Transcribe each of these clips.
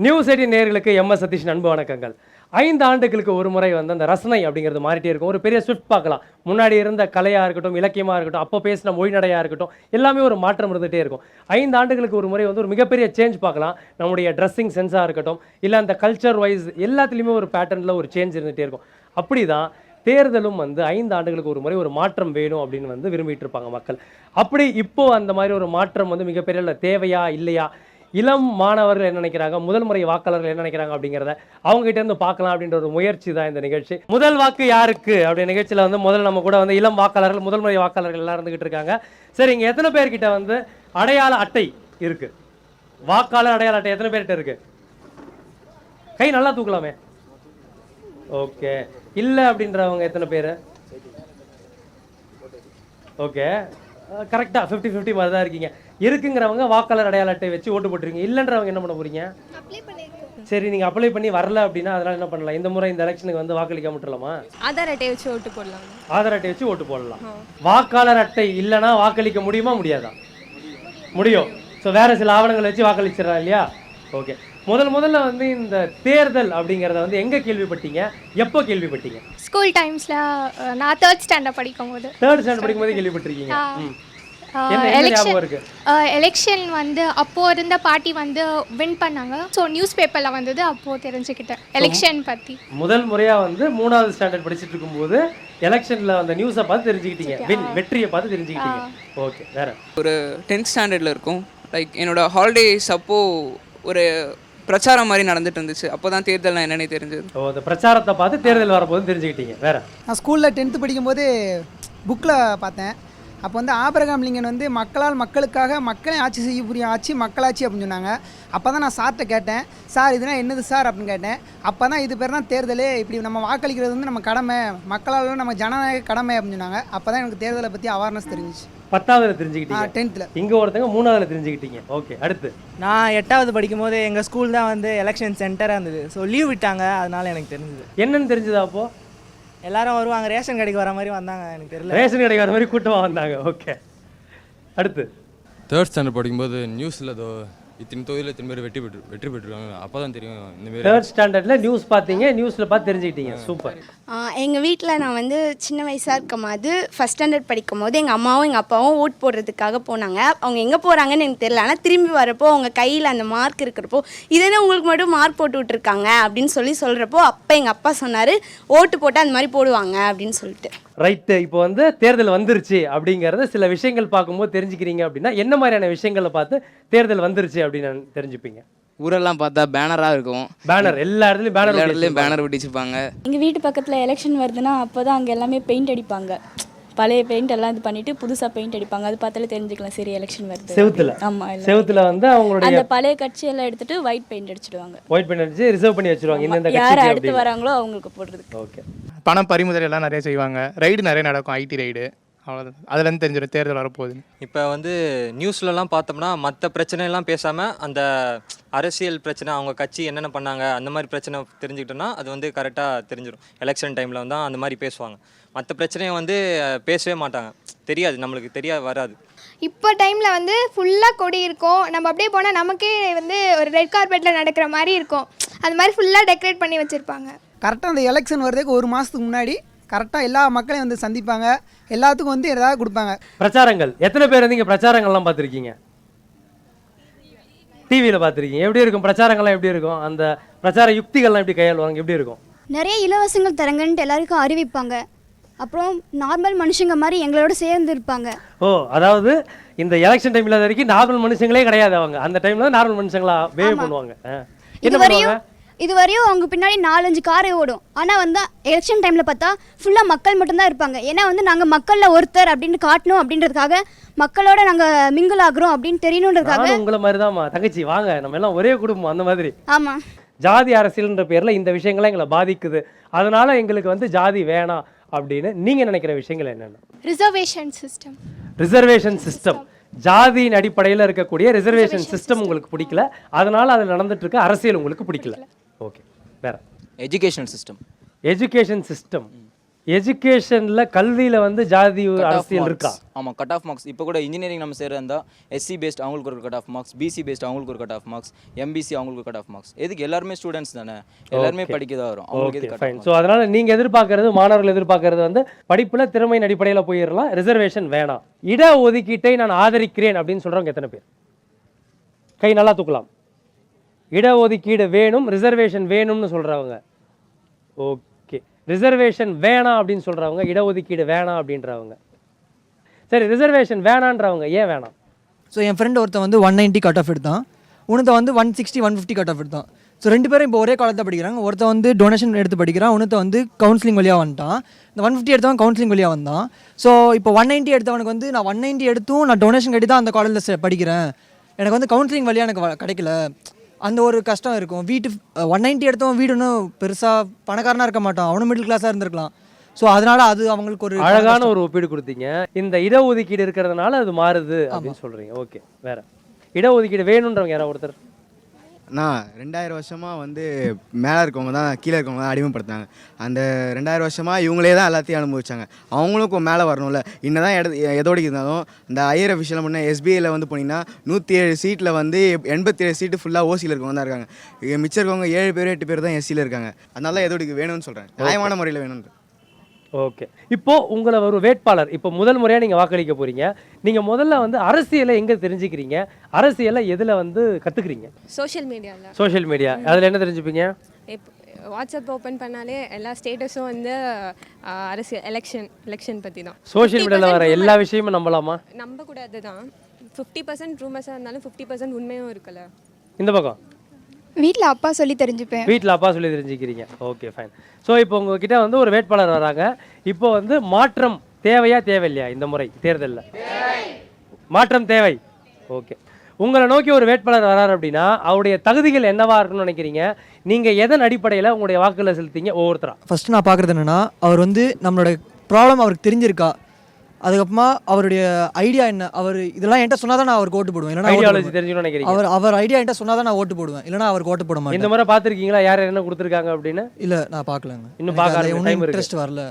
News eighteen நேர்களுக்கு M S Sathish அன்பு வணக்கங்கள். ஐந்து ஆண்டுகளுக்கு ஒரு முறை வந்து அந்த ரசனை அப்படிங்கிறது மாறிட்டே இருக்கும். ஒரு பெரிய ஸ்விஃப்ட் பார்க்கலாம். முன்னாடி இருந்த கலையாக இருக்கட்டும் இலக்கியமாக இருக்கட்டும் அப்போ பேசின மொழிநடையாக இருக்கட்டும் எல்லாமே ஒரு மாற்றம் இருந்துகிட்டே இருக்கும். ஐந்து ஆண்டுகளுக்கு ஒரு முறை வந்து ஒரு மிகப்பெரிய சேஞ்ச் பார்க்கலாம். நம்முடைய ட்ரெஸ்ஸிங் சென்ஸாக இருக்கட்டும் இல்லை அந்த கல்ச்சர் வைஸ் எல்லாத்துலேயுமே ஒரு பேட்டர்னில் ஒரு சேஞ்ச் இருந்துகிட்டே இருக்கும். அப்படி தான் தேர்தலும் வந்து ஐந்து ஆண்டுகளுக்கு ஒரு முறை ஒரு மாற்றம் வேணும் அப்படின்னு வந்து விரும்பிட்டு இருப்பாங்க மக்கள். அப்படி இப்போது அந்த மாதிரி ஒரு மாற்றம் வந்து மிகப்பெரிய தேவையா இல்லையா? இளம் மாணவர்கள் என்ன நினைக்கிறாங்க? முதல் முறை வாக்காளர்கள் என்ன நினைக்கிறாங்க அப்படிங்கிறத அவங்க கிட்ட இருந்து பார்க்கலாம் அப்படின்ற ஒரு முயற்சி தான் இந்த நிகழ்ச்சி. முதல் வாக்கு யாருக்கு? அப்படி நிகழ்ச்சியில் வந்து முதல்ல நம்ம கூட வந்து இளம் வாக்காளர்கள் முதல் முறை வாக்காளர்கள் எல்லாம் இருந்துகிட்டு இருக்காங்க. சரி இங்கே எத்தனை பேர்கிட்ட வந்து அடையாள அட்டை இருக்கு? வாக்காளர் அடையாள அட்டை எத்தனை பேர்கிட்ட இருக்கு? கை நல்லா தூக்கலாமே. ஓகே. இல்லை அப்படின்றவங்க எத்தனை பேர்? ஓகே. கரெக்டாக ஃபிஃப்டி ஃபிஃப்டி மாதிரி தான் இருக்கீங்க. இருக்குங்கிறவங்க வாக்காளர் அடையாள அட்டை வச்சு ஓட்டு போட்டுருக்கீங்க இல்லைன்றவங்க என்ன பண்ண போறீங்க? சரி நீங்கள் அப்ளை பண்ணி வரல அப்படின்னா அதனால என்ன பண்ணலாம்? இந்த முறை இந்த எலெக்ஷனுக்கு வந்து வாக்களிக்க விட்டுலாமா ஆதார் அட்டையை வச்சு ஓட்டு போடலாம். ஆதார் அட்டை வச்சு ஓட்டு போடலாம். வாக்காளர் அட்டை இல்லைன்னா வாக்களிக்க முடியுமா? முடியாதா? முடியும். ஸோ வேற சில ஆவணங்களை வச்சு வாக்களிச்சிடலாம் இல்லையா? ஓகே முதல் முதல்ல வந்து இந்த தேர்தல் அப்படிங்கிறத வந்து எங்கே கேள்விப்பட்டீங்க? எப்போ கேள்விப்பட்டீங்க? ஸ்கூல் டைம்ஸில் நான் தேர்ட் ஸ்டாண்டர்ட் படிக்கும் போது தேர்ட் ஸ்டாண்டர்ட் படிக்கும்போது கேள்விப்பட்டிருக்கீங்க. எலெக்ஷன் வந்து அப்போது இருந்த பார்ட்டி வந்து வின் பண்ணாங்க. ஸோ நியூஸ் பேப்பரில் வந்தது அப்போது தெரிஞ்சுக்கிட்டேன். எலெக்ஷன் பற்றி முதல் முறையா வந்து மூணாவது ஸ்டாண்டர்ட் படிச்சிட்டு இருக்கும்போது எலெக்ஷன்ல அந்த நியூஸை பார்த்து தெரிஞ்சுக்கிட்டீங்க. வின் வெற்றியை பார்த்து தெரிஞ்சுக்கிட்டீங்க. ஓகே வேற. ஒரு டென்த் ஸ்டாண்டர்டில் இருக்கும். லைக் என்னோட ஹாலிடேஸ் அப்போ ஒரு பிரச்சாரம் மாதிரி நடந்துட்டு இருந்துச்சு. அப்போ தான் தேர்தல் என்னன்னே தெரிஞ்சது. ஓ அந்த பிரச்சாரத்தை பார்த்து தேர்தல் வரப்போது தெரிஞ்சுக்கிட்டீங்க. வேற. நான் ஸ்கூலில் டென்த்து படிக்கும்போது புக்கில் பார்த்தேன். அப்போ வந்து ஆபிரகாம் லிங்கன் வந்து மக்களால் மக்களுக்காக மக்களை ஆட்சி செய்ய புரிய ஆட்சி மக்களாட்சி அப்படின்னு சொன்னாங்க. அப்போ தான் நான் சார்கிட்ட கேட்டேன். சார் இதுனா என்னது சார்? அப்படின்னு கேட்டேன். அப்போ தான் இது பேர் தான் தேர்தலே. இப்படி நம்ம வாக்களிக்கிறது வந்து நம்ம கடமை. மக்களால் நம்ம ஜனநாயக கடமை அப்படின்னு சொன்னாங்க. அப்போ தான் எனக்கு தேர்தலை பற்றி அவேர்னஸ் தெரிஞ்சிச்சு. பத்தாவதுல தெரிஞ்சுக்கிட்டீங்க. டென்த்தில் இங்க ஒருத்தங்க மூணாவதுல தெரிஞ்சுக்கிட்டீங்க. ஓகே அடுத்து. நான் எட்டாவது படிக்கும்போது எங்கள் ஸ்கூல் தான் வந்து எலெக்ஷன் சென்டராக இருந்தது. ஸோ லீவ் விட்டாங்க. அதனால எனக்கு தெரிஞ்சது. என்னன்னு தெரிஞ்சதா அப்போ? எல்லாரும் வருவாங்க. ரேஷன் கடைக்கு வர மாதிரி வந்தாங்க. எனக்கு தெரியல. ரேஷன் கடைக்கு வர மாதிரி கூட்டமா வந்தாங்க. ஓகே அடுத்து. தேர்ட் ஸ்டாண்டர்ட் படிக்கும்போது நியூஸில் தோ இத்தனை தொகுதியில் இத்தனை பேர் வெற்றி பெற்று வெற்றி பெற்றிருக்காங்க. அப்போ தான் தெரியும் இந்த மாதிரி தேர்ட் ஸ்டாண்டர்ட்ல நியூஸ் பார்த்தீங்க நியூஸ்ல பார்த்து தெரிஞ்சுக்கிட்டீங்க. சூப்பர். எங்கள் வீட்டில் நான் வந்து சின்ன வயசாக இருக்கும் போது ஃபஸ்ட் ஸ்டாண்டர்ட் படிக்கும் போது எங்கள் அம்மாவும் எங்கள் அப்பாவும் ஓட் போடுறதுக்காக போனாங்க. அவங்க எங்கே போகிறாங்கன்னு எனக்கு தெரியல. ஆனால் திரும்பி வரப்போ அவங்க கையில் அந்த மார்க் இருக்கிறப்போ இதே உங்களுக்கு மட்டும் மார்க் போட்டு விட்ருக்காங்க அப்படின்னு சொல்லி சொல்கிறப்போ அப்போ எங்கள் அப்பா சொன்னார் ஓட்டு போட்டு அந்த மாதிரி போடுவாங்க அப்படின்னு சொல்லிட்டு. ரைட்டு இப்போ வந்து தேர்தல் வந்துருச்சு அப்படிங்கறத சில விஷயங்கள் பார்க்கும்போது தெரிஞ்சுக்கிறீங்க அப்படின்னா என்ன மாதிரியான விஷயங்களை பார்த்து தேர்தல் வந்துருச்சு அப்படின்னு தெரிஞ்சுப்பீங்க. ஊரெல்லாம் பார்த்தா பேனராக இருக்கும். பேனர் எல்லா இடத்துலயும் எல்லா பேனர் இடத்துலையும் பேனர் ஒட்டிச்சிருப்பாங்க எங்கள் வீட்டு பக்கத்தில் எலெக்ஷன் வருதுன்னா அப்போ தான் அங்கே எல்லாமே பெயிண்ட் அடிப்பாங்க. பழைய பெயிண்ட் எல்லாம் இது பண்ணிட்டு புதுசாக பெயிண்ட் அடிப்பாங்க. அது பார்த்தாலே தெரிஞ்சுக்கலாம் சரி எலெக்ஷன் வருது. செவுத்துல. ஆமாம் இல்லை செவுத்துல வந்து அவங்களுடைய அந்த பழைய கட்சியெல்லாம் எடுத்துட்டு ஒயிட் பெயிண்ட் அடிச்சிடுவாங்க. ஒயிட் பெயிண்ட் அடிச்சு ரிசர்வ் பண்ணி வச்சிருவாங்க. இந்த யார் அடுத்து வராங்களோ அவங்களுக்கு போடுறதுக்கு. ஓகே பணம் பறிமுதல் எல்லாம் நிறைய செய்வாங்க. ரைடு நிறைய நடக்கும் ஐடி ரைடு. அவ்வளோதான் அதுலேருந்து தெரிஞ்சிடும் தேர்தல் வரப்போகுது இப்போ வந்து நியூஸ்லலாம் பார்த்தோம்னா மற்ற பிரச்சனையெல்லாம் பேசாமல் அந்த அரசியல் பிரச்சனை அவங்க கட்சி என்னென்ன பண்ணாங்க அந்த மாதிரி பிரச்சனை தெரிஞ்சுக்கிட்டோன்னா அது வந்து கரெக்டாக தெரிஞ்சிடும் எலெக்ஷன் டைமில் வந்து அந்த மாதிரி பேசுவாங்க. மற்ற பிரச்சனையை வந்து பேசவே மாட்டாங்க. தெரியாது நம்மளுக்கு தெரிய வராது. இப்போ டைமில் வந்து ஃபுல்லாக கொடி இருக்கும். நம்ம அப்படியே போனால் நமக்கே வந்து ஒரு ரெட் கார்பெட்டில் நடக்கிற மாதிரி இருக்கும். அது மாதிரி ஃபுல்லாக டெக்கரேட் பண்ணி வச்சுருப்பாங்க. கரெக்டாக அந்த எலெக்ஷன் வர்றதுக்கு ஒரு மாதத்துக்கு முன்னாடி கரெக்டாக எல்லா மக்களையும் வந்து சந்திப்பாங்க. எல்லாத்துக்கும் வந்து ஏதாவது கொடுப்பாங்க. பிரச்சாரங்கள். எத்தனை பேர் வந்து இங்க பிரச்சாரங்கள்லாம் பார்த்துருக்கீங்க? டிவியில பார்த்துருக்கீங்க. எப்படி இருக்கும்? பிரச்சாரங்கள்லாம் எப்படி இருக்கும்? அந்த பிரச்சார யுக்திகள்லாம் எப்படி கையாளுவாங்க? எப்படி இருக்கும்? நிறைய இலவசங்கள் தரங்கன்ட்டு எல்லாருக்கும் அறிவிப்பாங்க. அப்புறம் நார்மல் மனுஷங்க மாதிரி எங்களோட சேர்ந்து இருப்பாங்க. ஓ அதாவது இந்த எலெக்ஷன் டைம்ல வரைக்கும் நார்மல் மனுஷங்களே கிடையாது அவங்க. அந்த டைம்ல நார்மல் மனுஷங்களா வேவ் பண்ணுவாங்க. என்ன பண்ணுவாங்க? இதுவரையும் அவங்க பின்னாடி நாலஞ்சு கார் ஓடும். ஆனால் வந்து எலெக்ஷன் டைமில் பார்த்தா ஃபுல்லாக மக்கள் மட்டும்தான் இருப்பாங்க. ஏன்னா வந்து நாங்கள் மக்களில் ஒருத்தர் அப்படின்னு காட்டணும் அப்படின்றதுக்காக மக்களோட நாங்கள் மிங்கிள் ஆகுறோம் அப்படின்னு தெரியணுன்றதுக்காக உங்களை மாதிரி தங்கச்சி வாங்க. நம்ம எல்லாம் ஒரே குடும்பம் அந்த மாதிரி. ஆமாம் ஜாதி அரசியல்ன்ற பேர்ல இந்த விஷயங்கள்லாம் எங்களை பாதிக்குது. அதனால எங்களுக்கு வந்து ஜாதி வேணாம் அப்படின்னு நீங்க நினைக்கிற விஷயங்கள் என்னென்ன? ரிசர்வேஷன் சிஸ்டம் ரிசர்வேஷன் சிஸ்டம் ஜாதியின் அடிப்படையில் இருக்கக்கூடிய ரிசர்வேஷன் சிஸ்டம் உங்களுக்கு பிடிக்கல. அதனால அதில் நடந்துட்டு இருக்க அரசியல் உங்களுக்கு பிடிக்கல. ஓகே வேற. எஜுகேஷன் சிஸ்டம் எஜுகேஷன் சிஸ்டம் எஜுகேஷன்ல கல்வியில வந்து ஜாதி அரசியல் இருக்கா? ஆமாம் கட் ஆஃப் மார்க்ஸ் இப்போ கூட இன்ஜினியரிங் நம்ம சேர்றதா எஸ்சி பேஸ்ட் அவங்களுக்கு ஒரு cut off marks BC based அவங்களுக்கு ஒரு கட் ஆஃப் மார்க்ஸ் எம்பிசி அவங்களுக்கு கட் ஆஃப் மார்க்ஸ் எதுக்கு? எல்லாருமே ஸ்டூடெண்ட்ஸ் தானே. எல்லாருமே Okay. படிக்க தான் வரும். அவங்களுக்கு ஃபைன் ஸோ அதனால நீங்க எதிர்பார்க்கறது மாணவர்கள் எதிர்பார்க்கறது வந்து படிப்புல திறமையின் அடிப்படையில் போயிடலாம் ரிசர்வேஷன் வேணாம். இட ஒதுக்கீட்டை நான் ஆதரிக்கிறேன் அப்படின்னு சொல்றவங்க எத்தனை பேர்? கை நல்லா தூக்கலாம். இட ஒதுக்கீடு வேணும் ரிசர்வேஷன் வேணும்னு சொல்கிறவங்க ஓகே ரிசர்வேஷன் வேணாம் அப்படின்னு சொல்கிறவங்க இடஒதுக்கீடு வேணாம் அப்படின்றவங்க. சரி ரிசர்வேஷன் வேணான்றவங்க ஏன் வேணாம்? ஸோ என் ஃப்ரெண்ட் ஒருத்தன் வந்து ஒன் நைன்ட்டி கட் ஆஃப் எடுத்தான். உனத்த வந்து one sixty one fifty cut off எடுத்தான். ஸோ ரெண்டு பேரும் இப்போ ஒரே காலத்தில் படிக்கிறாங்க. ஒருத்தன் வந்து டொனேஷன் எடுத்து படிக்கிறான் உனத்த வந்து கவுன்சிலிங் வழியாக வந்துட்டான். இந்த ஒன் ஃபிஃப்டி எடுத்தவன் கவுன்சிலிங் வழியாக வந்தான். ஸோ இப்போ ஒன் நைன்ட்டி எடுத்தவனுக்கு வந்து நான் ஒன் நைன்ட்டி எடுத்தும் நான் டொனேஷன் கட்டி தான் அந்த காலேஜில் படிக்கிறேன். எனக்கு வந்து கவுன்சிலிங் வழியாக எனக்கு கிடைக்கல. அந்த ஒரு கஷ்டம் இருக்கும். வீட்டு ஒன் நைன்ட்டி எடுத்தவன் வீடு இன்னும் பெருசாக பணக்காரனாக இருக்க மாட்டான். அவனும் மிடில் கிளாஸாக இருந்திருக்கலாம். ஸோ அதனால அது அவங்களுக்கு ஒரு அழகான ஒரு ஒப்பீடு கொடுத்தீங்க. இந்த இடஒதுக்கீடு இருக்கிறதுனால அது மாறுது அப்படின்னு சொல்றீங்க. ஓகே வேற. இடஒதுக்கீடு வேணுன்றவங்க யாராவது ஒருத்தர்? நான் ரெண்டாயிரம் வருஷமாக வந்து மேலே இருக்கவங்க தான் கீழே இருக்கவங்க தான் அடிமைப்படுத்தாங்க அந்த ரெண்டாயிரம் வருஷமாக இவங்களே தான் எல்லாத்தையும் அனுபவிச்சாங்க. அவங்களுக்கும் மேலே வரணும்ல. இன்னதான் எட எதோட இருந்தாலும் இந்த ஹையர் அஃபிஷியல் முன்னே எஸ்பிஐயில் வந்து போனீங்கன்னா நூற்றி ஏழு சீட்டில் வந்து எண்பத்தி ஏழு சீட்டு ஃபுல்லாக ஓசியில் இருக்கவங்க தான் இருக்காங்க. மிச்சம் இருக்கவங்க ஏழு பேர் எட்டு பேர் தான் எஸ்சியில் இருக்காங்க. அதனால தான் எதோடிக்கு வேணும்னு சொல்கிறேன் நியாயமான முறையில் வேணும்னு ஓகே இப்போ உங்களை ஒரு வேட்பாளர் இப்போ முதல் முறையா நீங்க வாக்களிக்க போறீங்க. நீங்க முதல்ல வந்து அரசியலை எங்க தெரிஞ்சுக்கிறீங்க? அரசியலை எதுல வந்து கத்துக்கிறீங்க? சோஷியல் மீடியாவில் சோஷியல் மீடியா அதுல என்ன தெரிஞ்சுப்பீங்க? வாட்ஸ்அப் ஓப்பன் பண்ணாலே எல்லா ஸ்டேட்டஸும் வந்து அரசியல் எலெக்ஷன் எலெக்ஷன் பற்றி தான் சோஷியல் மீடியால வர எல்லா விஷயமும் நம்பலாமா? நம்பக்கூடாது தான் ஃபிஃப்டி பர்சன்ட் ரூமர்ஸாக இருந்தாலும் ஃபிஃப்டி பர்சன்ட் உண்மையும் இருக்குல்ல. இந்த பக்கம். வீட்டில் அப்பா சொல்லி தெரிஞ்சுப்பேன். வீட்டில் அப்பா சொல்லி தெரிஞ்சுக்கிறீங்க. ஓகே ஃபைன் ஸோ இப்போ உங்ககிட்ட வந்து ஒரு வேட்பாளர் வராங்க. இப்போ வந்து மாற்றம் தேவையா தேவையில்லையா இந்த முறை தேர்தலில்? மாற்றம் தேவை. ஓகே உங்களை நோக்கி ஒரு வேட்பாளர் வராரு அப்படின்னா அவருடைய தகுதிகள் என்னவா இருக்கும்னு நினைக்கிறீங்க? நீங்க எதன் அடிப்படையில் உங்களுடைய வாக்குகளை செலுத்தீங்க ஒவ்வொருத்தரா? ஃபஸ்ட்டு நான் பார்க்குறது என்னென்னா அவர் வந்து நம்மளோட ப்ராப்ளம் அவருக்கு தெரிஞ்சிருக்கா? அதுக்கப்புறமா அவருடைய ஐடியா என்ன? அவர் இதெல்லாம் என்கிட்ட சொன்னால் தான் நான் அவருக்கு ஓட்டு போடுவேன். இல்லைனா ஐடியாலஜி தெரிஞ்சுக்கணும்னு நினைக்கிறீங்க? அவர் அவர் ஐடியா என்கிட்ட சொன்னால் தான் நான் ஓட்டு போடுவேன். இல்லைனா அவருக்கு ஓட்டு போட இந்த மாட்டேன் முறை பார்த்துருக்கீங்களா? யார் என்ன கொடுத்துருக்காங்க அப்படின்னு? இல்லை நான் பார்க்கலங்க. இன்னும் பார்க்க ஆரம்பி- ஒன்றும். இன்ட்ரெஸ்ட் வரல.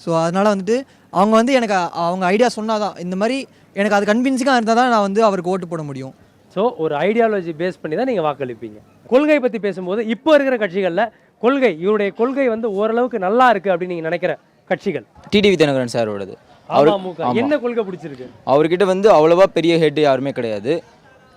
ஸோ அதனால வந்துட்டு அவங்க வந்து எனக்கு அவங்க ஐடியா சொன்னால் தான் இந்த மாதிரி எனக்கு அது கன்வின்சிங்காக இருந்தால் தான் நான் வந்து அவருக்கு ஓட்டு போட முடியும். ஸோ ஒரு ஐடியாலஜி பேஸ் பண்ணி தான் நீங்கள் வாக்களிப்பீங்க. கொள்கை பற்றி பேசும்போது இப்போ இருக்கிற கட்சிகளில் கொள்கை இவருடைய கொள்கை வந்து ஓரளவுக்கு நல்லா இருக்கு அப்படின்னு நீங்கள் நினைக்கிற கட்சிகள்? டிடிவி தினகரன் சாரோடது. அவர் என்ன கொள்கை பிடிச்சிருக்கு? அவர்கிட்ட வந்து அவ்வளோவா பெரிய ஹெட் யாருமே கிடையாது.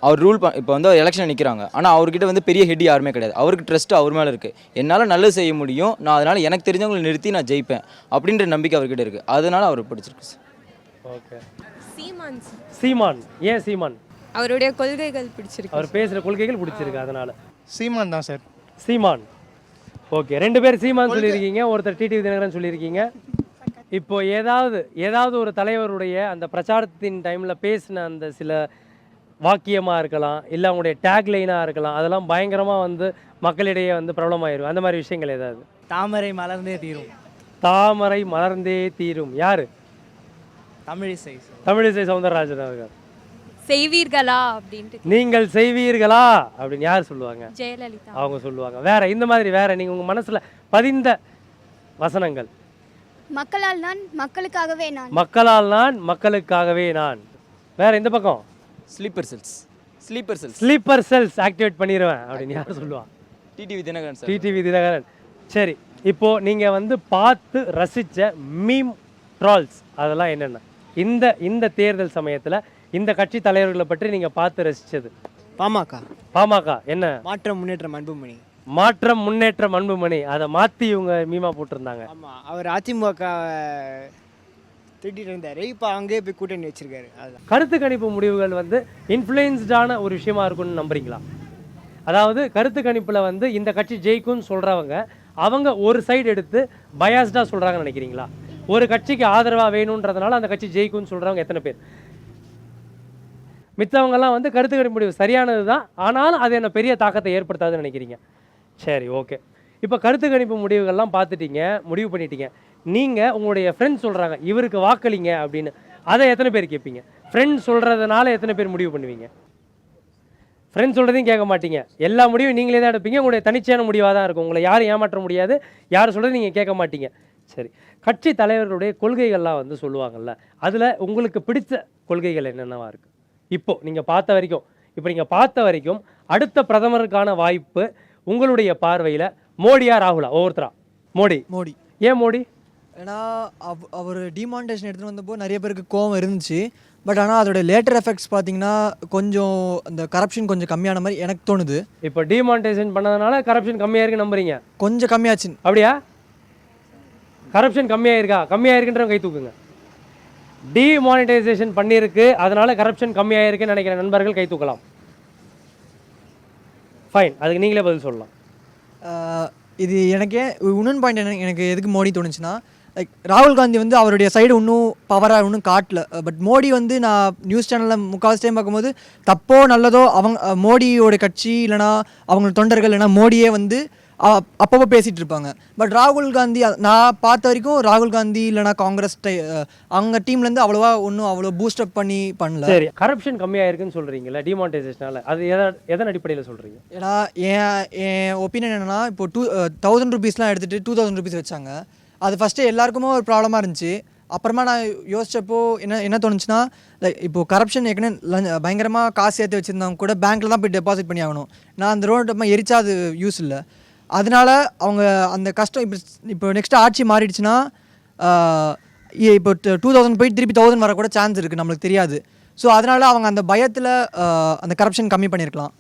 அவர் ரூல் ப இப்போ வந்து எலெக்ஷன் நிற்கிறாங்க ஆனால் அவர்கிட்ட வந்து பெரிய ஹெட் யாருமே கிடையாது. அவருக்கு ட்ரஸ்ட் அவர் மேலே இருக்குது என்னால் நல்லது செய்ய முடியும். நான் அதனால் எனக்கு தெரிஞ்சவங்களை நிறுத்தி நான் ஜெயிப்பேன் அப்படின்ற நம்பிக்கை அவர்கிட்ட இருக்குது அதனால அவர் பிடிச்சிருக்கு சார் ஓகே. சீமான்ஸ் சீமான். ஏன் சீமான்? அவருடைய கொள்கைகள் பிடிச்சிருக்கு அவர் பேசுகிற கொள்கைகள் பிடிச்சிருக்கு அதனால. சீமான் தான் சார் சீமான். ஓகே. ரெண்டு பேர் சீமான் சொல்லியிருக்கீங்க ஒருத்தர் டிடிவி தினகரன் சொல்லியிருக்கீங்க. இப்போ ஏதாவது ஏதாவது ஒரு தலைவருடைய அந்த பிரச்சாரத்தின் டைமில் பேசின அந்த சில வாக்கியமாக இருக்கலாம் இல்லை அவங்களுடைய டேக்லைனாக இருக்கலாம் அதெல்லாம் பயங்கரமாக வந்து மக்களிடையே வந்து பிரபலமாயிரும் அந்த மாதிரி விஷயங்கள் ஏதாவது? தாமரை மலர்ந்தே தீரும். தாமரை மலர்ந்தே தீரும். யாரு? தமிழிசை தமிழிசை சவுந்தரராஜன் அவர்கள். செய்வீர்களா அப்படின்ட்டு நீங்கள் செய்வீர்களா அப்படின்னு யார் சொல்லுவாங்க? ஜெயலலிதா. அவங்க சொல்லுவாங்க. வேற இந்த மாதிரி வேற நீங்க உங்க மனசுல பதிந்த வசனங்கள். மக்களால் நான் மக்களுக்காகவே நான். மக்களால் நான் மக்களுக்காகவே நான். வேற இந்த பக்கம்? Sleeper cells sleeper cells sleeper cells activate பண்ணிடுவேன் அப்படின்னு யார் சொல்லுவா? TTV Dhinakaran sir TTV Dhinakaran. சரி இப்போ நீங்க வந்து பார்த்து ரசிச்ச மீம் ட்ரால்ஸ் அதெல்லாம் என்னென்ன? இந்த இந்த தேர்தல் சமயத்துல இந்த கட்சி தலைவர்களை பற்றி நீங்க பார்த்து ரசிச்சது? பாமக. பாமக என்ன? மாற்றம் முன்னேற்றம் அன்புமணி. மாற்றம் முன்னேற்றம் அன்புமணி. அதை மாத்தி இவங்க மீமா போட்டிருந்தாங்க. ஆமாம் அவர் அதிமுக திட்டிட்டு இருந்தார். இப்போ அங்கேயே போய் கூட்டணி வச்சிருக்காரு. அதுதான் கருத்து கணிப்பு முடிவுகள் வந்து இன்ஃப்ளூயன்ஸ்டான ஒரு விஷயமா இருக்கும்னு நம்புறீங்களா? அதாவது கருத்து கணிப்பில் வந்து இந்த கட்சி ஜெயிக்கும்னு சொல்கிறவங்க அவங்க ஒரு சைடு எடுத்து பயாஸ்டாக சொல்கிறாங்கன்னு நினைக்கிறீங்களா? ஒரு கட்சிக்கு ஆதரவாக வேணுன்றதுனால அந்த கட்சி ஜெயிக்கும்னு சொல்கிறவங்க எத்தனை பேர்? மித்தவங்கெல்லாம் வந்து கருத்து கணிப்பு முடிவு சரியானது தான் ஆனாலும் அது என்ன பெரிய தாக்கத்தை ஏற்படுத்தாதுன்னு நினைக்கிறீங்க? சரி ஓகே இப்போ கருத்து கணிப்பு முடிவுகள்லாம் பார்த்துட்டீங்க முடிவு பண்ணிட்டீங்க. நீங்கள் உங்களுடைய ஃப்ரெண்ட்ஸ் சொல்கிறாங்க இவருக்கு வாக்களிங்க அப்படின்னு. அதை எத்தனை பேர் கேட்பீங்க? ஃப்ரெண்ட்ஸ் சொல்கிறதுனால எத்தனை பேர் முடிவு பண்ணுவீங்க? ஃப்ரெண்ட்ஸ் சொல்கிறதையும் கேட்க மாட்டீங்க. எல்லா முடிவும் நீங்களே தான் எடுப்பீங்க. உங்களுடைய தனிச்சையான முடிவாக தான் இருக்கும். உங்களை யாரும் ஏமாற்ற முடியாது. யார் சொல்கிறது நீங்கள் கேட்க மாட்டீங்க. சரி. கட்சி தலைவர்களுடைய கொள்கைகள்லாம் வந்து சொல்லுவாங்கல்ல அதில் உங்களுக்கு பிடித்த கொள்கைகள் என்னென்னவா இருக்குது இப்போது நீங்கள் பார்த்த வரைக்கும் இப்போ நீங்கள் பார்த்த வரைக்கும் அடுத்த பிரதமருக்கான வாய்ப்பு உங்களுடைய பார்வையில் மோடியா ராகுலா? ஒவ்வொருத்தரா? மோடி. மோடி. ஏன் மோடி? ஏன்னா அவ் அவர் டிமானிட்டேஷன் எடுத்துகிட்டு வந்தப்போ நிறைய பேருக்கு கோவம் இருந்துச்சு. பட் ஆனால் அதோட லேட்டர் எஃபெக்ட்ஸ் பார்த்தீங்கன்னா கொஞ்சம் அந்த கரப்ஷன் கொஞ்சம் கம்மியான மாதிரி எனக்கு தோணுது. இப்போ டிமானிட்டைசேஷன் பண்ணதுனால கரப்ஷன் கம்மியாக இருக்கு நம்புறீங்க? கொஞ்சம் கம்மியாச்சு அப்படியா? கரப்ஷன் கம்மியாக இருக்கா? கம்மியாக இருக்குன்றவங்க கை தூக்குங்க. டிமானிட்டைசேஷன் பண்ணியிருக்கு அதனால கரப்ஷன் கம்மியாக இருக்குன்னு நினைக்கிற நண்பர்கள் கை தூக்கலாம். ஃபைன் அதுக்கு நீங்களே பதில் சொல்லலாம். இது எனக்கே இன்னொன்று பாயிண்ட் என்ன எனக்கு எதுக்கு மோடி தோணுச்சுன்னா லைக் ராகுல் காந்தி வந்து அவருடைய சைடு இன்னும் பவராக இன்னும் காட்டல. பட் மோடி வந்து நான் நியூஸ் சேனலில் முக்கால்வாசி டைம் பார்க்கும்போது தப்போ நல்லதோ அவங்க மோடியோட கட்சி இல்லைனா அவங்களோட தொண்டர்கள் இல்லைனா மோடியே வந்து அப்பப்போ பேசிகிட்டு இருப்பாங்க பட் ராகுல் காந்தி நான் பார்த்த வரைக்கும் ராகுல் காந்தி இல்லைனா காங்கிரஸ் அவங்க டீம்லேருந்து அவ்வளோவா ஒன்றும் அவ்வளோ பூஸ்டப் பண்ணி பண்ணல. சரி கரப்ஷன் கம்மியாக இருக்குன்னு சொல்கிறீங்களா டிமானிட்டைசேஷனால அது எதை எதன் அடிப்படையில் சொல்கிறீங்க ஏன்னா என் என் ஒப்பீனியன் என்னன்னா இப்போ டூ தௌசண்ட் ருபீஸ்லாம் எடுத்துகிட்டு டூ தௌசண்ட் ருபீஸ் வச்சாங்க. அது ஃபஸ்ட்டு எல்லாருக்குமே ஒரு ப்ராப்ளமாக இருந்துச்சு. அப்புறமா நான் யோசிச்சப்போ என்ன என்ன தோணுச்சுன்னா லைக் இப்போது கரப்ஷன் ஏற்கனவே பயங்கரமாக காசு சேர்த்து வச்சுருந்தவங்க கூட பேங்க்கில் தான் போய் டெபாசிட் பண்ணி ஆகணும் நான் அந்த ரோட்டமாக எரிச்சா அது யூஸ் இல்லை. அதனால அவங்க அந்த கஷ்டம் இப்போ இப்போ நெக்ஸ்ட் ஆட்சி மாறிடுச்சுன்னா இப்போ டூ தௌசண்ட் போயிட்டு திருப்பி தௌசண்ட் வர கூட சான்ஸ் இருக்குது நம்மளுக்கு தெரியாது. ஸோ அதனால் அவங்க அந்த பயத்தில் அந்த கரப்ஷன் கம்மி பண்ணியிருக்கலாம்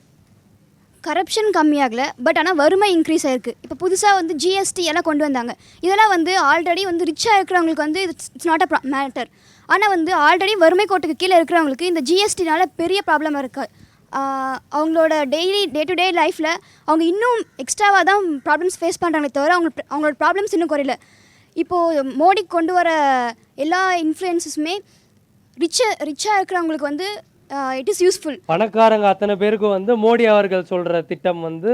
கரப்ஷன் கம்மியாகலை பட் ஆனால் வறுமை இன்க்ரீஸ் ஆயிருக்கு. இப்போ புதுசாக வந்து ஜிஎஸ்டி எல்லாம் கொண்டு வந்தாங்க. இதெல்லாம் வந்து ஆல்ரெடி வந்து ரிச்சாக இருக்கிறவங்களுக்கு வந்து இட்ஸ் நாட் அ மேட்டர் ஆனால் வந்து ஆல்ரெடி வறுமை கோட்டுக்கு கீழே இருக்கிறவங்களுக்கு இந்த ஜிஎஸ்டினால பெரிய ப்ராப்ளம் இருக்குது அவங்களோட டெய்லி டே டு டே லைஃப்பில் அவங்க இன்னும் எக்ஸ்ட்ராவாக தான் ப்ராப்ளம்ஸ் ஃபேஸ் பண்ணுறாங்களே தவிர அவங்க அவங்களோட ப்ராப்ளம்ஸ் இன்னும் குறையல. இப்போது மோடி கொண்டு வர எல்லா இன்ஃப்ளூயன்ஸஸுமே ரிச்சாக ரிச்சாக இருக்கிறவங்களுக்கு வந்து இட் இஸ் யூஸ்ஃபுல் பணக்காரங்க அத்தனை பேருக்கும் வந்து மோடி அவர்கள் சொல்கிற திட்டம் வந்து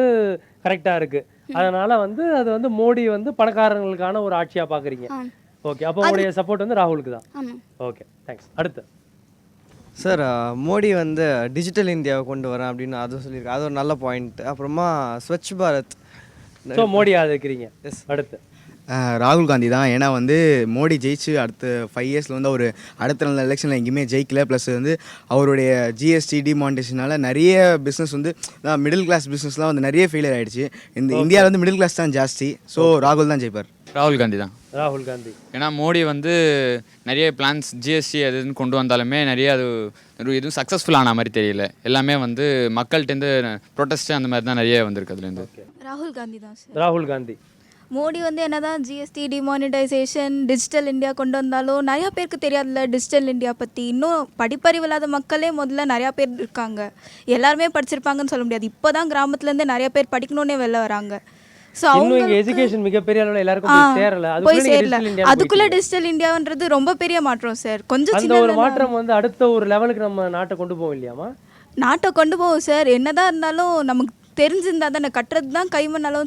கரெக்டாக இருக்குது அதனால வந்து அது வந்து மோடி வந்து பணக்காரங்களுக்கான ஒரு ஆட்சியாக பார்க்குறீங்க. ஓகே அப்போ உங்களுடைய சப்போர்ட் வந்து ராகுலுக்கு தான். ஓகே தேங்க்ஸ் அடுத்து. சார் மோடி வந்து டிஜிட்டல் இந்தியாவை கொண்டு வரேன் அப்படின்னு அதுவும் சொல்லியிருக்காரு அது ஒரு நல்ல பாயிண்ட் அப்புறமா ஸ்வச் பாரத். ஸோ மோடி ஆதரிக்கிறீங்க அடுத்து. அஹ் ராகுல் காந்தி தான். ஏன்னா வந்து மோடி ஜெயிச்சு அடுத்த ஃபைவ் இயர்ஸில் வந்து அவர் அடுத்த நல்ல எலெக்ஷனில் எங்கேயுமே ஜெயிக்கல. ப்ளஸ் வந்து அவருடைய ஜிஎஸ்டி டிமானிட்டேஷனால நிறைய பிஸ்னஸ் வந்து மிடில் கிளாஸ் பிஸ்னஸ்லாம் வந்து நிறைய ஃபெயிலியர் ஆயிடுச்சு. இந்த இந்தியாவில் வந்து மிடில் கிளாஸ் தான் ஜாஸ்தி. ஸோ ராகுல் தான் ஜெயிப்பார். ராகுல் காந்தி தான். ராகுல் காந்தி. ஏன்னா மோடி வந்து நிறைய பிளான்ஸ் ஜிஎஸ்டி அது இதுன்னு கொண்டு வந்தாலுமே நிறைய அது எதுவும் சக்ஸஸ்ஃபுல் ஆன மாதிரி தெரியல. எல்லாமே வந்து மக்கள்கிட்டேருந்து ப்ரொட்டஸ்ட் அந்த மாதிரி தான் நிறைய வந்திருக்கு அதுலேருந்து. ராகுல் காந்தி தான் சார் ராகுல் காந்தி. மோடி வந்து என்னதான் ஜிஎஸ்டி டிமானிட்டைசேஷன் டிஜிட்டல் இந்தியா கொண்டு வந்தாலும் நிறையா பேருக்கு தெரியாதுல்ல டிஜிட்டல் இந்தியா பற்றி இன்னும் படிப்பறிவு இல்லாத மக்களே முதல்ல நிறையா பேர் இருக்காங்க. எல்லாருமே படிச்சிருப்பாங்கன்னு சொல்ல முடியாது. இப்போ தான் கிராமத்துலேருந்து நிறைய பேர் படிக்கணுன்னே வெளில வராங்க. ஸோ அவங்க எஜுகேஷன் மிகப்பெரிய அளவில் எல்லாருக்கும் சேரல. போய் சேரல. அதுக்குள்ள. டிஜிட்டல் இந்தியான்றது ரொம்ப பெரிய மாற்றம் சார் கொஞ்சம் அந்த ஒரு சின்ன மாற்றம் வந்து அடுத்த ஒரு லெவலுக்கு நம்ம நாட்டை கொண்டு போவோம் இல்லையாமா நாட்டை கொண்டு போவோம் சார் என்னதான் இருந்தாலும் நமக்கு தெரிஞ்சிருந்தா தானே கட்டுறது தான்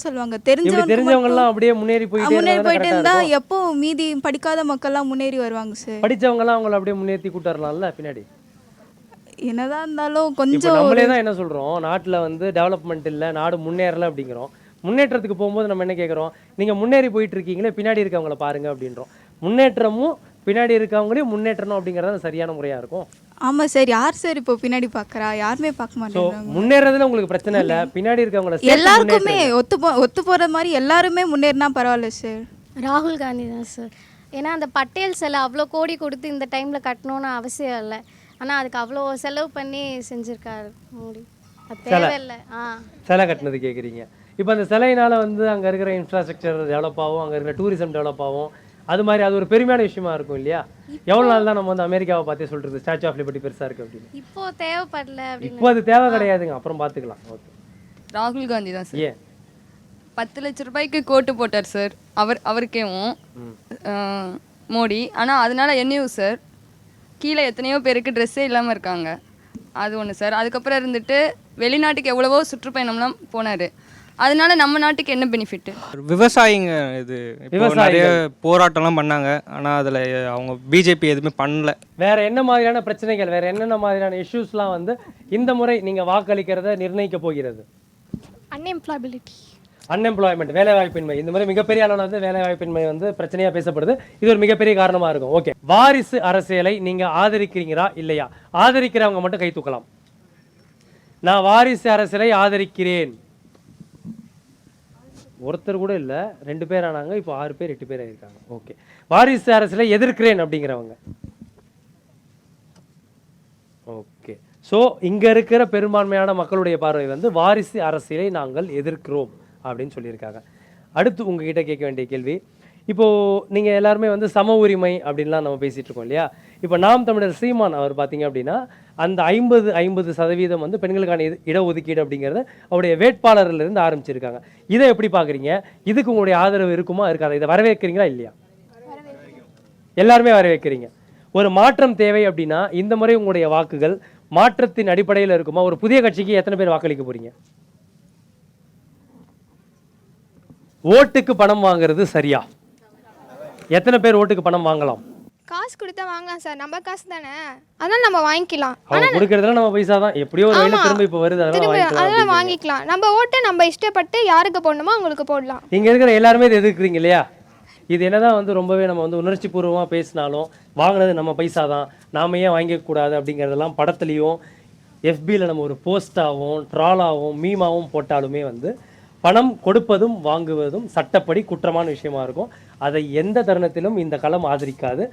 சொல்லுவாங்க. இப்படி தெரிஞ்சவங்க எல்லாம் அப்படியே முன்னேறி போயிட்டே முன்னேறி போயிட்டு இருந்தா எப்போ மீதி படிக்காத மக்கள்லாம் முன்னேறி வருவாங்க சார் படிச்சவங்க எல்லாம் அவங்கள அப்படியே முன்னேற்றி கூட்டறலாம்ல பின்னாடி? என்னதான் இருந்தாலும் கொஞ்சம் நம்மளே தான் என்ன சொல்றோம்? நாட்டுல வந்து டெவலப்மெண்ட் இல்ல நாடு முன்னேறல அப்படிங்கிறோம். முன்னேற்றத்துக்கு போகும்போது நம்ம என்ன கேட்குறோம் நீங்க முன்னேறி போயிட்டு இருக்கீங்களே பின்னாடி இருக்கவங்கள பாருங்க அப்படின்றோம். முன்னேற்றமும் பின்னாடி இருக்கவங்களையும் முன்னேற்றணும் அப்படிங்கிறது தான் சரியான முறையா இருக்கும். ஆமா சார். யார் சார் இப்போ பின்னாடி பார்க்கறா யாருமே பார்க்க மாட்டேங்கிறாங்க முன்னேறதுல உங்களுக்கு பிரச்சனை இல்ல. பின்னாடி இருக்கவங்கள எல்லாருக்குமே. ஒத்து போ ஒத்து போற மாதிரி எல்லாருமே முன்னேறினா பரவாயில்ல சார். ராகுல் காந்தி தான் சார். ஏன்னா அந்த பட்டேல் சிலை அவ்வளோ கோடி கொடுத்து இந்த டைமில் கட்டணும்னு அவசியம் இல்லை. ஆனால் அதுக்கு அவ்வளோ செலவு பண்ணி செஞ்சுருக்காரு மோடி. தேவையில்லை. ஆ. சிலை கட்டினது கேட்குறீங்க இப்போ அந்த சிலையினால வந்து அங்கே இருக்கிற இன்ஃப்ராஸ்ட்ரக்சர் டெவலப் ஆகும் அங்கே இருக்கிற டூரிசம் டெவலப் ஆகும். அது மாதிரி அது ஒரு பெருமையான விஷயமா இருக்கும் இல்லையா? எவ்வளோ நாள் தான் நம்ம வந்து அமெரிக்காவை பார்த்தே சொல்றது? ஸ்டாச்சு ஆஃப் லிபர்ட்டி பெருசா இருக்கு அப்படின்னு. இப்போ தேவைப்படல அப்படின்னு. இப்போ அது தேவை கிடையாதுங்க. அப்புறம் பார்த்துக்கலாம். ஓகே ராகுல் காந்தி தான் சார் ஏன்? பத்து லட்ச ரூபாய்க்கு கோட்டு போட்டார் சார் அவர் அவருக்கேவும் மோடி. ஆனால் அதனால என்ன யூஸ் சார் கீழே எத்தனையோ பேருக்கு ட்ரெஸ்ஸே இல்லாமல் இருக்காங்க. அது ஒன்று சார் அதுக்கப்புறம் இருந்துட்டு வெளிநாட்டுக்கு எவ்வளவோ சுற்றுப்பயணம்லாம் போனார். அதனால நம்ம நாட்டுக்கு என்ன பெனிஃபிட்டு விவசாயிங்க இது இப்போ. நிறைய போராட்டம்லாம் பண்ணாங்க. ஆனால் அதில் அவங்க பிஜேபி எதுவுமே பண்ணல. வேற என்ன மாதிரியான பிரச்சனைகள் வேற என்னென்ன மாதிரியான இஷ்யூஸ்லாம் வந்து இந்த முறை நீங்க வாக்களிக்கிறத நிர்ணயிக்க போகிறது? அன்எம்ப்ளாயபிலிட்டி அன்எம்ப்ளாய்மெண்ட் வேலை வாய்ப்பின்மை இந்த மாதிரி மிகப்பெரிய அளவில் வந்து வேலை வாய்ப்பின்மை வந்து பிரச்சனையாக பேசப்படுது. இது ஒரு மிகப்பெரிய காரணமாக இருக்கும். ஓகே. வாரிசு அரசியலை நீங்கள் ஆதரிக்கிறீங்களா? இல்லையா? ஆதரிக்கிறவங்க மட்டும் கை தூக்கலாம். நான் வாரிசு அரசியலை ஆதரிக்கிறேன். ஒருத்தர் கூட இல்லை ரெண்டு பேர் ஆனாங்க இப்போ ஆறு பேர் எட்டு பேர் ஆயிருக்காங்க. ஓகே வாரிசு அரசியலை எதிர்க்கிறேன் அப்படிங்கிறவங்க. ஓகே ஸோ இங்கே இருக்கிற பெரும்பான்மையான மக்களுடைய பார்வை வந்து வாரிசு அரசியலை நாங்கள் எதிர்க்கிறோம் அப்படின்னு சொல்லியிருக்காங்க. அடுத்து உங்ககிட்ட கேட்க வேண்டிய கேள்வி இப்போது நீங்கள் எல்லாருமே வந்து சம உரிமை அப்படின்லாம் நம்ம பேசிகிட்டு இருக்கோம் இல்லையா? இப்போ நாம் தமிழர் சீமான் அவர் பார்த்தீங்க அப்படின்னா அந்த ஐம்பது ஐம்பது சதவீதம் வந்து பெண்களுக்கான இது இடஒதுக்கீடு அப்படிங்கிறத அவருடைய வேட்பாளர்லேருந்து ஆரம்பிச்சிருக்காங்க. இதை எப்படி பார்க்குறீங்க இதுக்கு உங்களுடைய ஆதரவு இருக்குமா இருக்காதா இதை வரவேற்கிறீங்களா இல்லையா? எல்லாருமே வரவேற்கிறீங்க. ஒரு மாற்றம் தேவை அப்படின்னா இந்த முறை உங்களுடைய வாக்குகள் மாற்றத்தின் அடிப்படையில் இருக்குமா? ஒரு புதிய கட்சிக்கு எத்தனை பேர் வாக்களிக்க போறீங்க? ஓட்டுக்கு பணம் வாங்குறது சரியா? எத்தனை பேர் ஓட்டுக்கு பணம் வாங்கலாம்? காசு கொடுத்தா வாங்கலாம் சார். நம்ம காசு தானே? அதனால நம்ம வாங்கிக்கலாம். அவங்க கொடுக்கறதுல நம்ம பைசா தான். எப்படியோ ஒரு வழியில ஆமா. திரும்ப இப்போ வருது. அதெல்லாம் திரும்ப வாங்கிக்கலாம் நம்ம ஓட்டை நம்ம இஷ்டப்பட்டு யாருக்கு போடணுமோ அவங்களுக்கு போடலாம். இங்க இருக்கிற எல்லாருமே இதை எதிர்க்கிறீங்க இல்லையா? இது என்னதான் வந்து ரொம்பவே நம்ம வந்து உணர்ச்சி பூர்வமாக பேசினாலும் வாங்கினது நம்ம பைசா தான். நாம ஏன் வாங்கிக்கக்கூடாது அப்படிங்கிறதெல்லாம் படத்துலையும் எஃபியில் நம்ம ஒரு போஸ்டாகவும் ட்ராலாகவும் மீமாவும் போட்டாலுமே வந்து பணம் கொடுப்பதும் வாங்குவதும் சட்டப்படி குற்றமான விஷயமா இருக்கும். அதை எந்த தருணத்திலும் இந்த களம் ஆதரிக்காது.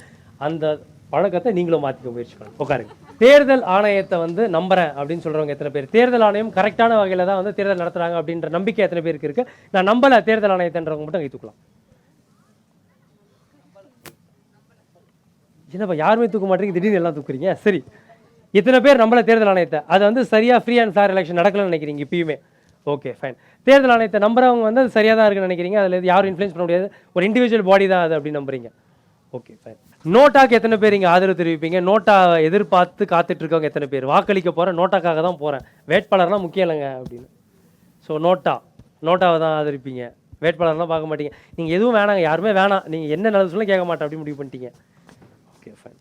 அந்த பழக்கத்தை நீங்களும் மாற்றிக்க முயற்சி பண்ணுங்க. உட்காருங்க. தேர்தல் ஆணையத்தை வந்து நம்புறேன் அப்படின்னு சொல்கிறவங்க எத்தனை பேர்? தேர்தல் ஆணையம் கரெக்டான வகையில் தான் வந்து தேர்தல் நடத்துகிறாங்க அப்படின்ற நம்பிக்கை எத்தனை பேருக்கு இருக்கு? நான் நம்பலை தேர்தல் ஆணையத்தைன்றவங்க மட்டும் வைத்துக்கலாம் என்னப்பா யாருமே தூக்க மாட்டீங்க திடீர்னு எல்லாம் தூக்குறீங்க? சரி. இத்தனை பேர் நம்மள தேர்தல் ஆணையத்தை? அதை வந்து சரியா ஃப்ரீ அண்ட் ஃபேர் எலெக்ஷன் நடக்கலன்னு நினைக்கிறீங்க இப்பயுமே. ஓகே ஃபைன் தேர்தல் ஆணையத்தை நம்புறவங்க வந்து அது சரியாக தான் இருக்குன்னு நினைக்கிறீங்க? அதில் யாரும் இன்ஃப்ளூயன்ஸ் பண்ண முடியாது. ஒரு இண்டிவிஜுவல் பாடி தான் அது அப்படின்னு நம்புறீங்க. ஓகே ஃபைன் நோட்டாக்கு எத்தனை பேர் இங்கே ஆதரவு தெரிவிப்பீங்க? நோட்டா எதிர்பார்த்து காத்துட்டு இருக்கவங்க எத்தனை பேர்? வாக்களிக்க போகிறேன் நோட்டாக்காக தான் போகிறேன் வேட்பாளர்லாம் முக்கியம் இல்லைங்க அப்படின்னு. ஸோ நோட்டா நோட்டாவை தான் ஆதரிப்பீங்க. வேட்பாளர்லாம் பார்க்க மாட்டீங்க. நீங்கள் எதுவும் வேணாங்க யாருமே வேணாம். நீங்கள் என்ன நல்லது சொல்ல கேட்க மாட்டேன் அப்படி முடிவு பண்ணிட்டீங்க. ஓகே ஃபைன்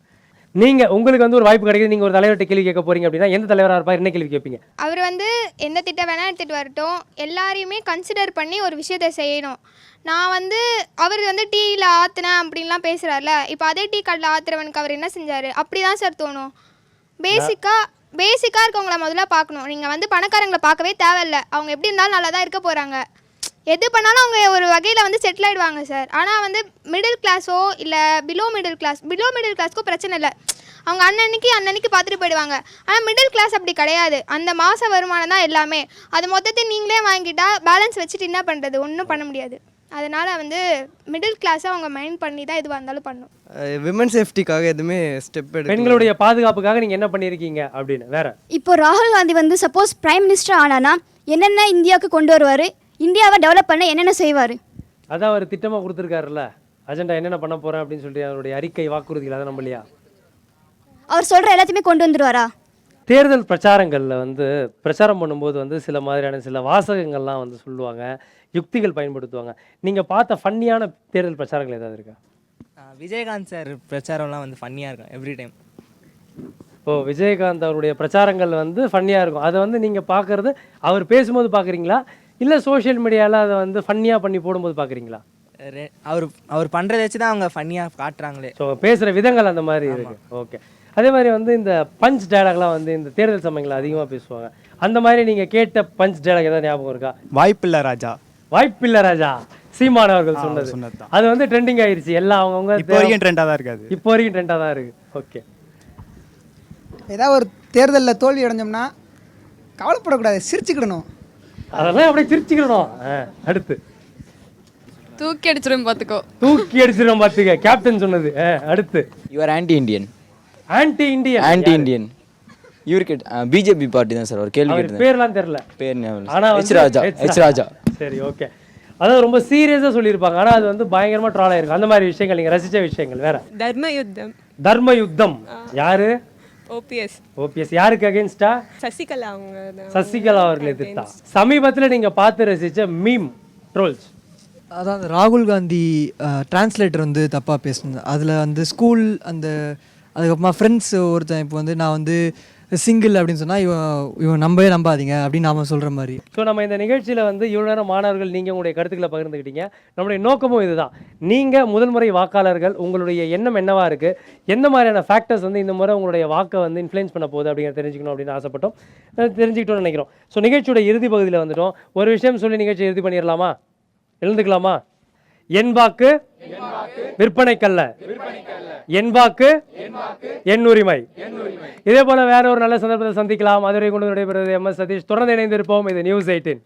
நீங்கள் உங்களுக்கு வந்து ஒரு வாய்ப்பு கிடைக்குது நீங்கள் ஒரு தலைவர்கிட்ட கேள்வி கேட்க போறீங்க அப்படின்னா எந்த தலைவராக இருப்பார் என்ன கேள்வி கேட்பீங்க? அவர் வந்து எந்த திட்டம் வேணால் எடுத்துகிட்டு வரட்டும். எல்லாரையுமே கன்சிடர் பண்ணி ஒரு விஷயத்தை செய்யணும். நான் வந்து அவர் வந்து டீயில் ஆற்றுனேன் அப்படின்லாம் பேசுகிறார்ல இப்போ அதே டீ கடையில் ஆத்துறவனுக்கு அவர் என்ன செஞ்சார்? அப்படி தான் சார் தோணும். பேசிக்காக பேசிக்காக இருக்கவங்கள முதல்ல பார்க்கணும். நீங்கள் வந்து பணக்காரங்களை பார்க்கவே தேவையில்ல. அவங்க எப்படி இருந்தாலும் நல்லா தான் இருக்க போகிறாங்க எது பண்ணாலும் அவங்க ஒரு வகையில் வந்து செட்டில் ஆகிடுவாங்க சார் ஆனால் வந்து மிடில் கிளாஸோ இல்லை below middle class below middle கிளாஸ்க்கும் பிரச்சனை இல்லை. அவங்க அன்னன்னைக்கு அன்னன்னைக்கு பார்த்துட்டு போயிடுவாங்க. ஆனால் மிடில் கிளாஸ் அப்படி கிடையாது. அந்த மாத வருமானம் தான் எல்லாமே. அது மொத்தத்தையும் நீங்களே வாங்கிட்டா பேலன்ஸ் வச்சுட்டு என்ன பண்ணுறது ஒன்றும் பண்ண முடியாது. அதனால் வந்து மிடில் கிளாஸை அவங்க மைண்ட் பண்ணி தான் எதுவாக இருந்தாலும் பண்ணும். விமன் சேஃப்டிக்காக எதுவுமே ஸ்டெப் எடுக்க பெண்களுடைய பாதுகாப்புக்காக நீங்கள் என்ன பண்ணியிருக்கீங்க அப்படின்னு வேற? இப்போ ராகுல் காந்தி வந்து சப்போஸ் பிரைம் மினிஸ்டர் ஆனானா என்னென்ன இந்தியாவுக்கு கொண்டு வருவார்? இந்தியாவை டெவலப் பண்ண என்னென்ன செய்வார்? அதான் அவர் திட்டமாக கொடுத்துருக்காருல்ல. அஜெண்டா என்னென்ன பண்ண போகிறேன் அப்படின்னு சொல்லிட்டு அவருடைய அறிக்கை வாக்குறுதிகள் அதை நம்பலையா அவர் சொல்கிற எல்லாத்தையுமே கொண்டு வந்துருவாரா? தேர்தல் பிரச்சாரங்களில் வந்து பிரச்சாரம் பண்ணும்போது வந்து சில மாதிரியான சில வாசகங்கள்லாம் வந்து சொல்லுவாங்க யுக்திகள் பயன்படுத்துவாங்க. நீங்கள் பார்த்த ஃபன்னியான தேர்தல் பிரச்சாரங்கள் ஏதாவது இருக்கா? விஜயகாந்த் சார் பிரச்சாரம்லாம் வந்து ஃபன்னியாக இருக்கும் எவ்ரி டைம் ஓ விஜயகாந்த் அவருடைய பிரச்சாரங்கள் வந்து ஃபன்னியாக இருக்கும். அதை வந்து நீங்கள் பார்க்குறது அவர் பேசும்போது பார்க்குறீங்களா? இல்லை சோஷியல் மீடியாவில் அதை வந்து ஃபன்னியாக பண்ணி போடும்போது பார்க்குறீங்களா அவர் அவர் பண்ணுறத வச்சு தான் அவங்க ஃபன்னியாக காட்டுறாங்களே. ஸோ பேசுகிற விதங்கள் அந்த மாதிரி இருக்கு. ஓகே அதே மாதிரி வந்து இந்த பஞ்ச் டயலாக்லாம் வந்து இந்த தேர்தல் சமயங்களில் அதிகமாக பேசுவாங்க. அந்த மாதிரி நீங்கள் கேட்ட பஞ்ச் டயலாக் ஏதாவது ஞாபகம் இருக்கா? வாய்ப்பில்லை ராஜா. வாய்ப்பில்லை ராஜா. சீமான் அவர்கள் சொன்னது. சொன்னதுதான். அது வந்து ட்ரெண்டிங் ஆயிருச்சு. எல்லாம் அவங்கவுங்க இப்போ வரைக்கும் ஆ தான் இருக்கு அது. இப்போ வரைக்கும் ட்ரெண்டாக தான் இருக்கு. ஓகே ஏதாவது ஒரு தேர்தலில் தோல்வி அடைஞ்சோம்னா கவலைப்படக்கூடாது சிரிச்சுக்கிடணும். அதெல்லாம் அப்படியே சிரிச்சுக்கிறணும் ஆ, அடுத்து. தூக்கி அடிச்சிடும் பார்த்துக்கோ. தூக்கி அடிச்சிடும் பார்த்துக்க. கேப்டன் சொன்னது. ஆ, அடுத்து. You're anti Indian anti Indian anti Indian இவருக்கு பிஜேபி பார்ட்டி தான் சார் ஒரு கேள்வி கேட்டேன் பேர்லாம் தெரியல. பேர் ஆனா எச் ராஜா எச் ராஜா சரி ஓகே அதாவது ரொம்ப சீரியஸாக சொல்லியிருப்பாங்க. ஆனால் அது வந்து பயங்கரமாக ட்ரால் ஆயிருக்கும். அந்த மாதிரி விஷயங்கள் நீங்கள் ரசித்த விஷயங்கள் வேற. தர்ம யுத்தம். தர்ம யுத்தம். யாரு? ஓபிஎஸ் ஓபிஎஸ் யாருக்கு அகேன்ஸ்டா சசிகலா அவங்க. சசிகலா அவர்கள் எதிர்த்தா சமீபத்தில் நீங்க பார்த்து ரசிச்ச மீம் ட்ரோல்ஸ் அதான் அந்த ராகுல் காந்தி டிரான்ஸ்லேட்டர் வந்து தப்பாக பேசுனது. அதில் வந்து ஸ்கூல் அந்த அதுக்கப்புறமா ஃப்ரெண்ட்ஸ் ஒருத்தன் இப்போ வந்து நான் வந்து சிங்கிள் அப்படின்னு சொன்னால் இவன் இவன் நம்பவே நம்பாதீங்க அப்படின்னு நாம சொல்கிற மாதிரி. ஸோ நம்ம இந்த நிகழ்ச்சியில் வந்து இவ்வளோ நேரம் மாணவர்கள் நீங்கள் உங்களுடைய கருத்துக்களை பகிர்ந்துக்கிட்டீங்க நம்முடைய நோக்கமும் இதுதான். நீங்கள் முதல் முறை வாக்காளர்கள் உங்களுடைய எண்ணம் என்னவாக இருக்குது எந்த மாதிரியான ஃபேக்டர்ஸ் வந்து இந்த முறை உங்களுடைய வாக்கை வந்து இன்ஃப்ளூயன்ஸ் பண்ண போகுது அப்படிங்கிற தெரிஞ்சுக்கணும் அப்படின்னு ஆசைப்பட்டோம். தெரிஞ்சுக்கிட்டோம்னு நினைக்கிறோம். ஸோ நிகழ்ச்சியோட இறுதி பகுதியில் வந்துட்டோம். ஒரு விஷயம் சொல்லி நிகழ்ச்சி இறுதி பண்ணிடலாமா? எழுந்துக்கலாமா? என் வாக்கு விற்பனைக்கல்ல. என் வாக்கு என் உரிமை இதே போல வேற ஒரு நல்ல சந்தர்ப்பத்தை சந்திக்கலாம். அதுவரை கொண்டு விடைபெறுவது எம் எஸ் சதீஷ். தொடர்ந்து இணைந்திருப்போம். இது நியூஸ் எயிட்டீன்